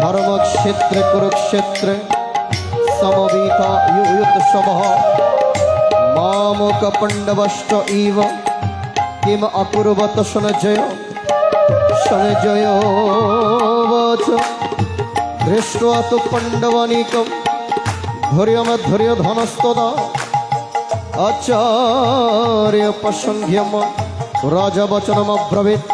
धर्मक्षेत्रे कुरुक्षेत्रे समवीता युयुत्सवः मामुकपण्डवश्च इव किम् अकुर्वत शनजय शनजयोवाच दृष्ट्वा तु पण्डवनीकं धैर्यमधैर्यधनस्तदा आचार्यपसङ्घ्यं राजवचनमब्रवीत्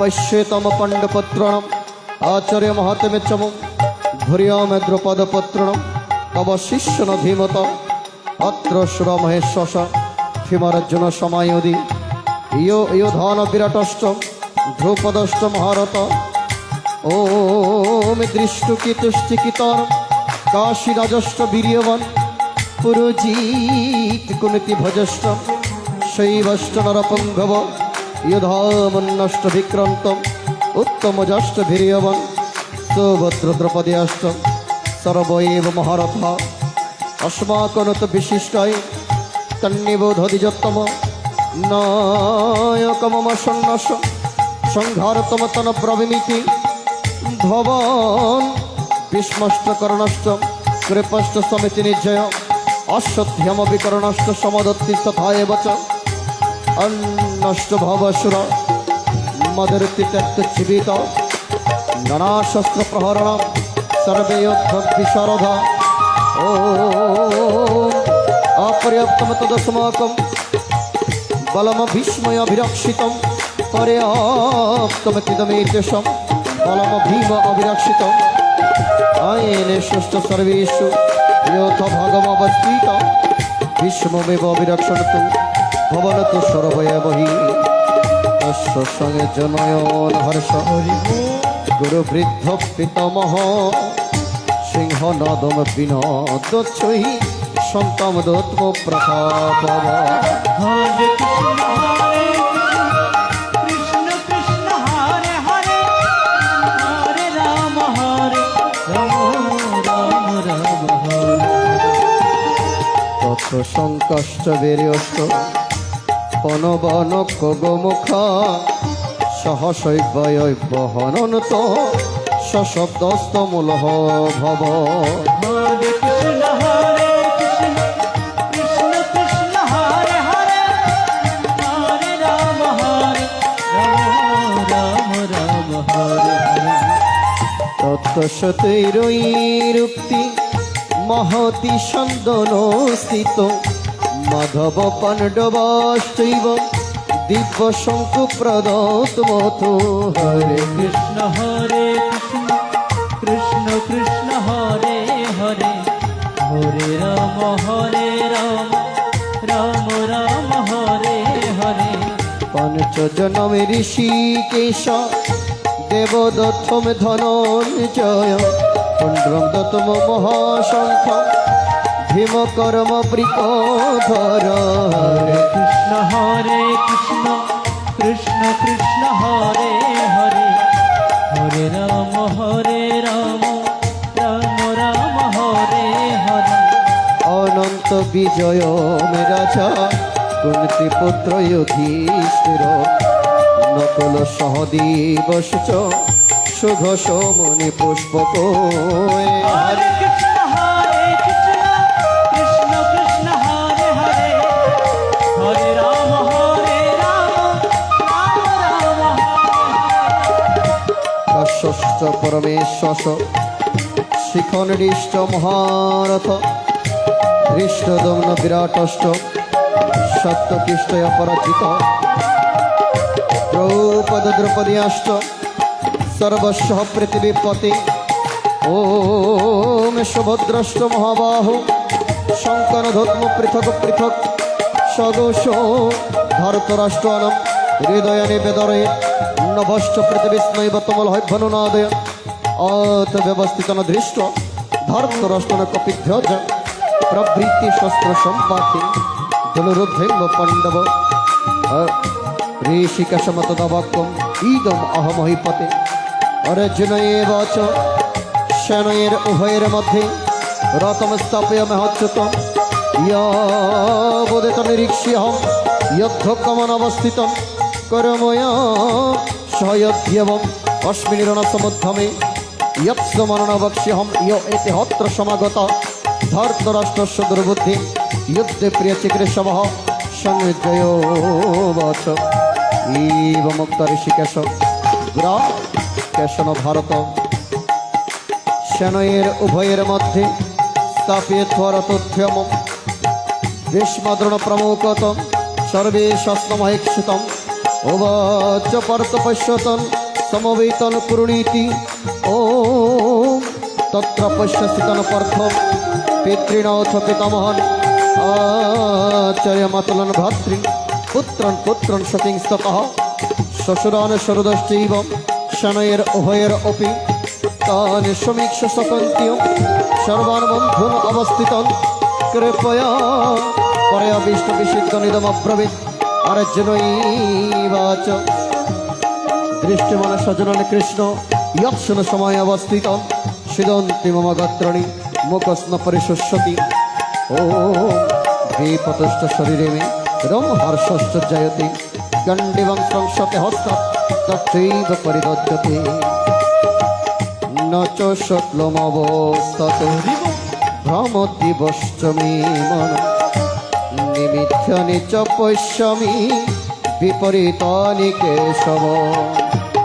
पश्येतमपण्डपत्रणम् राजवचनमब्रवीत् पश्येतम पण्डपत्राणम् आचार्य महात्म्यचमम् धुर्यामे द्रुपदपत्राणम् तव शिष्य न धीमत अत्र सुरमहेश्वस भीमराज्यन समायोदि यो यो धन विराटश्च ध्रुपदश्च महारथ ॐ दृष्टुकितुष्टिकितार काशीराजश्च वीर्यवान् पुरुजीत कुनति भजश्च शैवश्च नरपङ्गव युधामन्नष्ट উত্তম যষ্ট ভীরবন সুভদ্র দ্রৌপদী অষ্ট, সর্বৈব মহারথ। অস্মাকনত বিশিষ্টয় তন্নিবোধিজোত্তম নয়কমম সন্ন্যাস, সংহারতম তন প্রবিমিতি ভবন বিষ্মষ্ট করণষ্ট, কৃপষ্ট সমিতি নিজয় অশ্বধ্যম বিকরণষ্ট সমদত্তি তথা এবচ। অন্নষ্ট ভবসুর त्यक्तजीवित नानाशस्त्रप्रहरणं सर्वे योद्धविशारदा ॐ अपर्याप्तं तदस्माकं बलमभीष्मयभिरक्षितं पर्याप्तमिदमेतेषं बलम भीम अभिरक्षितम् आयेन षष्ठ सर्वेषु योथ भागमवस्थित भीष्ममेव अभिरक्षन्तु भवनतु সঙ্গে জনয়ন হর্ষ। হরি গুরু বৃদ্ধ পিতামহ সিংহ নদম বিনোদ ছুই সন্তম দত্ম প্রতাপ শঙ্কষ্ট অষ্ট পনবন কগমুখ। সহশৈবয় বহনন্ত সশব্দস্ত মূলহ ভব তৎসতৈরুক্তি মহতি সন্দন স্থিত। মাধব পাণ্ডবাশ্চৈব দিব্য শঙ্কু প্রদত্মত হরে কৃষ্ণ হরে কৃষ্ণ কৃষ্ণ কৃষ্ণ হরে হরে। হরে রাম হরে রাম রাম রাম হরে হরে। পঞ্চজনম ঋষিকেশ দেবদত্তম ধনঞ্জয়। পুণ্ড্রম দত্তম মহাশঙ্খ ভীমকর্ম বৃকধর হরে কৃষ্ণ হরে কৃষ্ণ কৃষ্ণ কৃষ্ণ হরে হরে। হরে রাম হরে রাম রাম রাম হরে হরে। অনন্ত বিজয় রাজা কুন্তি পুত্র যুধিষ্ঠির। নকুল সহদেবশ্চ সুঘোষ মুনি পুষ্পক হরে কশ্যশ্চ পরমেশ্বস শিখনিষ্ট মহারথ হৃষ্টদম্ন বিরাটষ্ট সত্যকিষ্টয় পরাজিত, দ্রৌপদ দ্রৌপদীয়াষ্ট সর্বস্ব পৃথিবীপতি ওম সুভদ্রষ্ট মহাবাহু, শঙ্কর ধর্ম পৃথক পৃথক সদোষ ধরতরাষ্ট্রাণম হৃদয় নিবেদরে নভশ্চ পৃথিবীস্মৈব তমল হৈভনুনাদয় অত ব্যবস্থিত ন দৃষ্ট ধর্তরাষ্ট্রন কপিধ্বজ প্রবৃত্তি শস্ত্র সম্পাতি। ধনুরুদ্ধৈব পাণ্ডব। ঋষিকেশমতদবাক্যম ইদম অহমহিপতে। অর্জুন এব চ সেনয়ের উভয়ের মধ্যে। রতম স্থাপয় মহচ্যুত ইয়াবদেত নিরীক্ষ্যহম। যদ্ধকমন অবস্থিতম। করময়া সহয়ভ্যবম অশ্মিনিরণসমধ্যমে হম ইয় এতে হত্র সমাগত। ধর্তরাষ্ট্র সুদুর্বুদ্ধি ইয়ে প্রিয় চিকৃষব সংজয় বচ। ইব মুক্ত ঋষিকেশ গ্র কেশন ভারত। সেনয়ের উভয়ের মধ্যে স্থাপিয়ে থরতথ্যম ভীষ্মদ্রণ প্রমুখত সর্বে সস্নমহেক্ষিতম উবাচ সমবেতন কুরুণীতি। ও তত্র পশ্যসিতন পার্থ পিতৃণথ পিতামহন। আচার্য মাতলন ভ্রাতৃ, পুত্রন পুত্রন সকিংস্ততঃ শ্বশুরান সরদশ্চৈব শনয়ের উভয়ের অপি। তান সমীক্ষ সকন্তীয় সর্বান বন্ধুন অবস্থিতন। কৃপয়া অর্জুনৈবাচ দৃষ্টিমান সজনন কৃষ্ণ, ইয়ৎসন সময় অবস্থিত। সিদন্তি মম গাত্রণী, মুখস্ন পরিশুষ্যতি। ও দীপতুষ্ট শরীরে মে, রম হর্ষশ্চ জয়তি। গণ্ডিবং সংসতে হস্ত তচ্চৈব পরিদজ্যতে ন চ শক্লমবস্তত ভ্রমদিবশ্চ মে মন নিমিথ্যানি চ পশ্যমি বিপরীতানি কেশব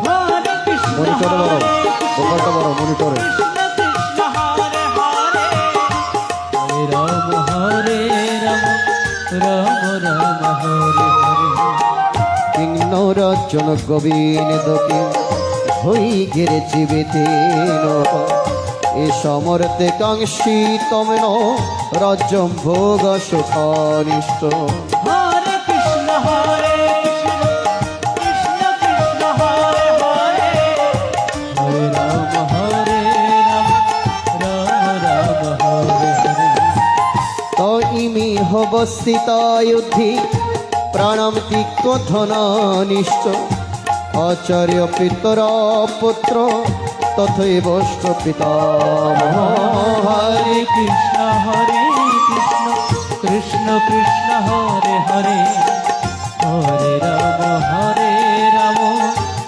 হরে কৃষ্ণ মনিটরে বড় মনিটরে রাম হরে রাম রাম রাম হরে হরে। কিন্নরাজন গোবিন্দকে হই গেরে জীবিতে এ সমর্তে কাঙ্ক্ষী তমেন রাজ্যম ভোগ সুখানিষ্ট হরে কৃষ্ণ প্রাণম ধনানিষ্ট আচার্য পিতর পুত্র তথৈব পিতাম হরে কৃষ্ণ হরে কৃষ্ণ কৃষ্ণ কৃষ্ণ, হরে হরে। হরে রাম হরে রাম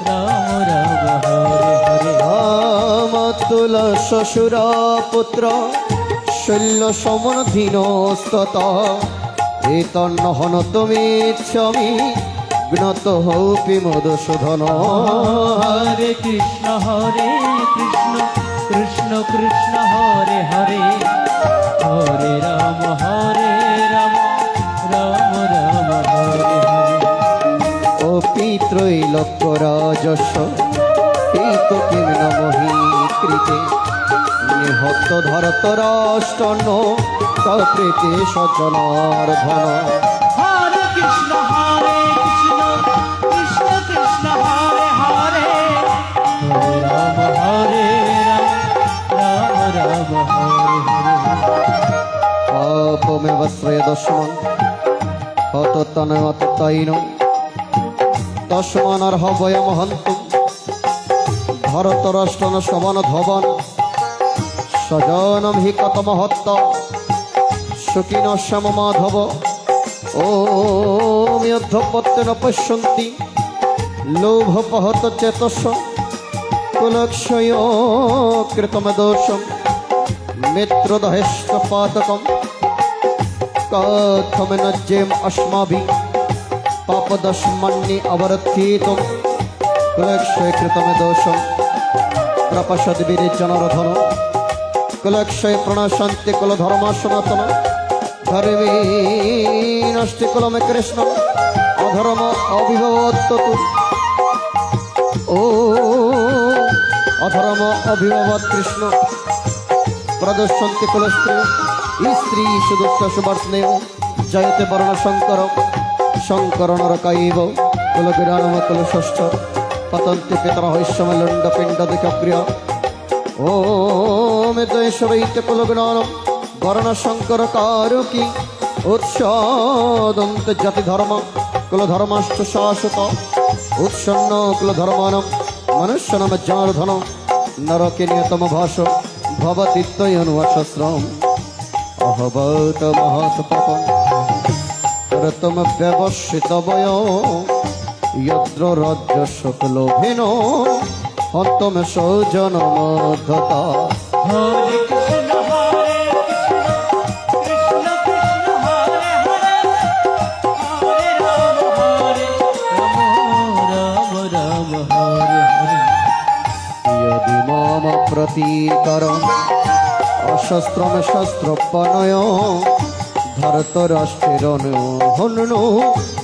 রাম রাম, হরে হরে। রাম তুল শ্বশুর পুত্র শৈল্য সমন এত নহন তুমি ছমি জ্ঞাত হৌপি মধুসূদন। হরে কৃষ্ণ হরে কৃষ্ণ কৃষ্ণ কৃষ্ণ হরে হরে। হরে রাম হরে রাম রাম রাম হরে হরে। ও পিত্রৈলক্য রাজস্ব পিত কিম নমহি কৃতে। নিহত ধরত রাষ্ট্রন্ন প্রীতি সজ্জনার ধন। পাপমেব শ্রেয় দশমন হত তনয়তৈন দশমানর্হ বয়মহন্ত ভরত রাষ্ট্রন সবন ধবন সজনম হি কতমহত্ত সুখিন শ্যাম মাধব ওম যদ্ধপত্যন পশ্যন্তি লোভপহত চেতস কুলক্ষয় কৃতম দোষম মিত্রদহেষ্টপাতকম কথমেনজ্যেম अस्माभिः पापदस्मन्नि अवरथितुं कुलक्षय कृतमे दोषं प्रपशद्भिर्जनरधन कुलक्षय प्रणशन्ति कुलधर्म सनातन धर्मे नष्टि कुलमे कृष्ण अधर्म अभिभवत्तु ও অধর্ম অভিভাবক কৃষ্ণ প্রদর্শন্তি কুলস্ত্রী স্ত্রী সুদুঃখ সুবর্ষ্ণেয় জয়তে বর্ণ শঙ্কর শঙ্কর নরকাইব কুলবিরানম কুলষষ্ঠ। পতন্তি পিতর হৈষ্যমলণ্ড পিণ্ড দিকপ্রিয় ও মেদৈশ্বরৈতে কুলগুণানম বর্ণ শঙ্কর কারুকি। উৎসদন্ত জাতি ধর্ম শাশ্বত উৎসন্ন নরকে নিয়তম ভবতীত্যয়নুয়াশ্রম অহবত মহৎপম রতম ব্যবসিতবয় যদ্র রজ্জ শুক্লোভিন অন্তম সৌজন মধ্যতা প্রতীকর অশস্ত্র শস্ত্র প্রণয় ভারত রাষ্ট্রের হন্য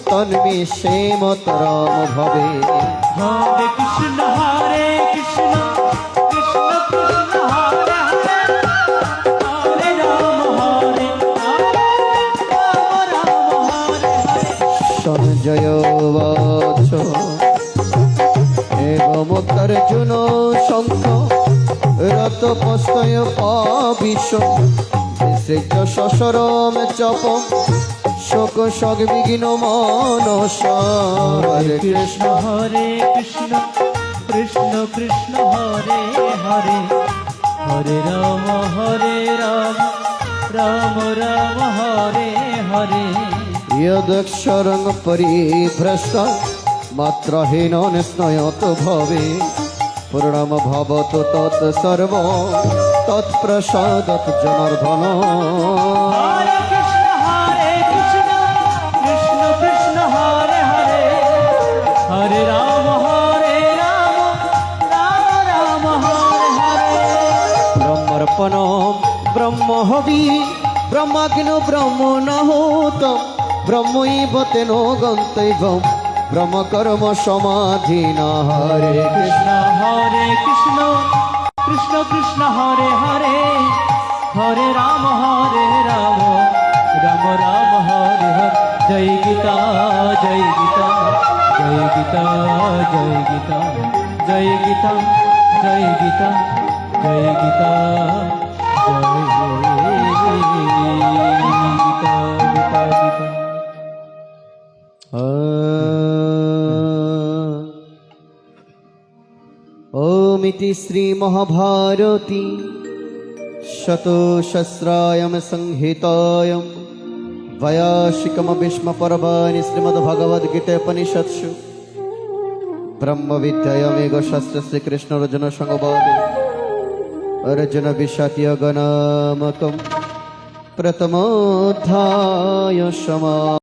তন্মে সে মতরম ভবে। এবং তর্জুন শঙ্খ রত পস্তয় পবিশ্ব সৃজ শ্বশরম চপ। শোক সগ বিঘিন মনস। হরে কৃষ্ণ। হরে কৃষ্ণ। কৃষ্ণ কৃষ্ণ হরে হরে। হরে রাম হরে রাম। রাম রাম হরে হরে। ইয়দক্ষরং পরিভ্রষ্ট। মাত্রহীন স্নয়ত ভবে। পূর্ণম ভবত তৎসর্ব সর্ব জনার্দন হরে রাম ব্রহ্ম হবি ব্রহ্মাগ্ন ব্রহ্ম নহত ব্রহ্মই বতেন গন্তব্য ব্রহ্ম কর্ম সমাধি হরে কৃষ্ণ। হরে কৃষ্ণ কৃষ্ণ কৃষ্ণ, হরে হরে হরে রাম হরে রাম রাম রাম, হরে হরে। জয় গীতা জয় গীতা জয় গীতা জয় গীতা জয় গীতা জয় গীতা জয় গীতা জয় গীতা গীতা গীতা। ইতি শ্রীমহাভারতী শতশস্ত্রায়ম সংহিতায়ম वयाशिकमभीष्मपर्वाणि श्रीमद्भगवद्गीतेपनिषत्सु ब्रह्मविद्यायमेव शास्त्र श्रीकृष्णर्जुनसङ्गवादे अर्जुनविशत्यगनामकं प्रथमोऽध्याय समा